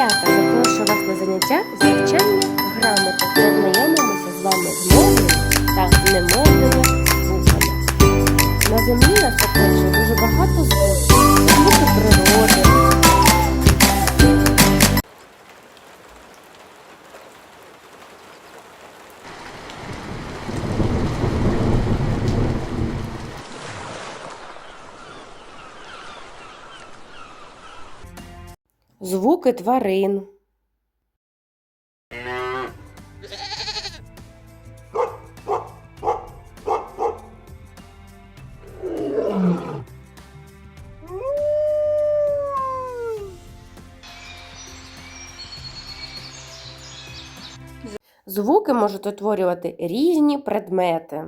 Малята, запрошую вас на заняття з навчання грамоти. Звуки тварин. Звуки можуть утворювати різні предмети.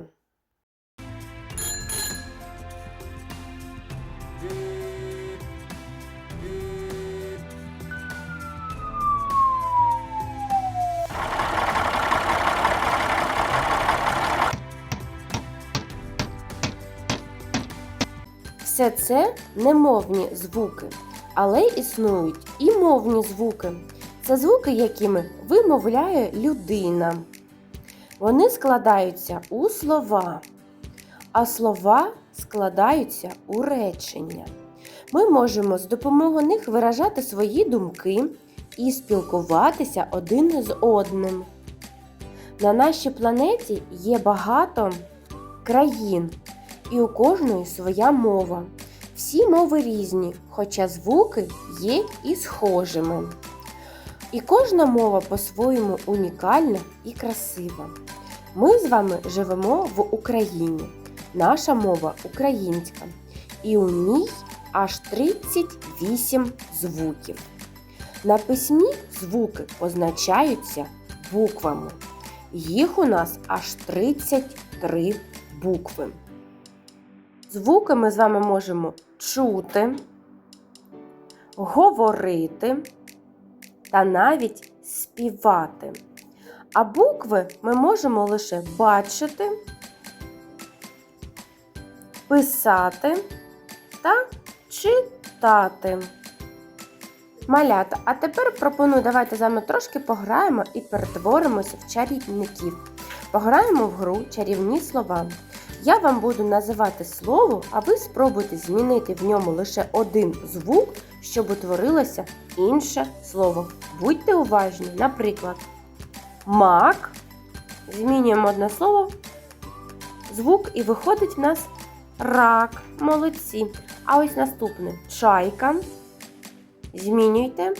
Все це немовні звуки, але існують і мовні звуки. Це звуки, якими вимовляє людина. Вони складаються у слова, а слова складаються у речення. Ми можемо з допомогою них виражати свої думки і спілкуватися один з одним. На нашій планеті є багато країн, і у кожної своя мова. Всі мови різні, хоча звуки є і схожими. І кожна мова по-своєму унікальна і красива. Ми з вами живемо в Україні. Наша мова українська. І у ній аж 38 звуків. На письмі звуки позначаються буквами. Їх у нас аж 33 букви. Звуки ми з вами можемо чути, говорити та навіть співати. А букви ми можемо лише бачити, писати та читати. Малята, а тепер пропоную, давайте з вами трошки пограємо і перетворимося в чарівників. Пограємо в гру чарівні слова. Я вам буду називати слово, а ви спробуйте змінити в ньому лише один звук, щоб утворилося інше слово. Будьте уважні, наприклад, мак. Змінюємо одне слово, звук, і виходить в нас рак. Молодці. А ось наступне чайка. Змінюйте.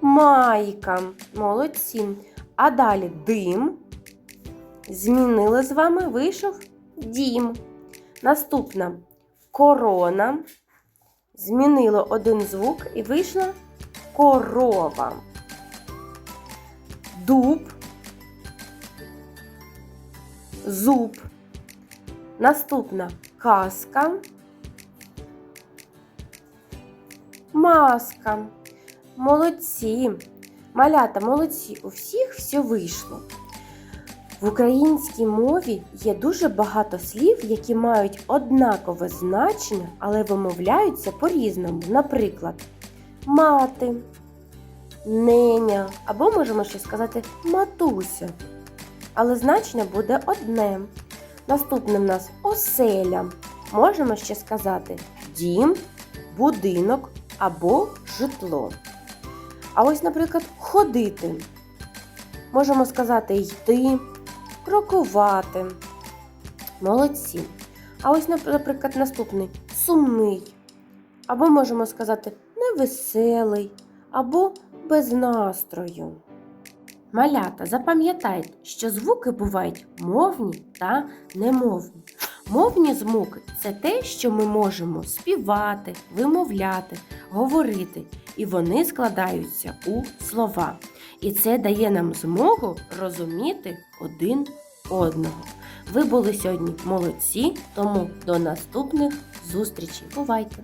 Майка. Молодці. А далі дим. Змінили з вами, вийшов дім. Наступна корона. Змінило один звук і вийшла корова. Дуб. Зуб. Наступна казка. Маска. Молодці. Малята, молодці. У всіх все вийшло. В українській мові є дуже багато слів, які мають однакове значення, але вимовляються по-різному. Наприклад, мати, неня, або можемо ще сказати матуся. Але значення буде одне. Наступне в нас оселя. Можемо ще сказати дім, будинок або житло. А ось, наприклад, ходити. Можемо сказати йти, крокувати. Молодці. А ось, наприклад, наступний сумний. Або можемо сказати невеселий, або без настрою. Малята, запам'ятайте, що звуки бувають мовні та немовні. Мовні звуки це те, що ми можемо співати, вимовляти, говорити, і вони складаються у слова. І це дає нам змогу розуміти один одного. Ви були сьогодні молодці, тому до наступних зустрічей. Бувайте!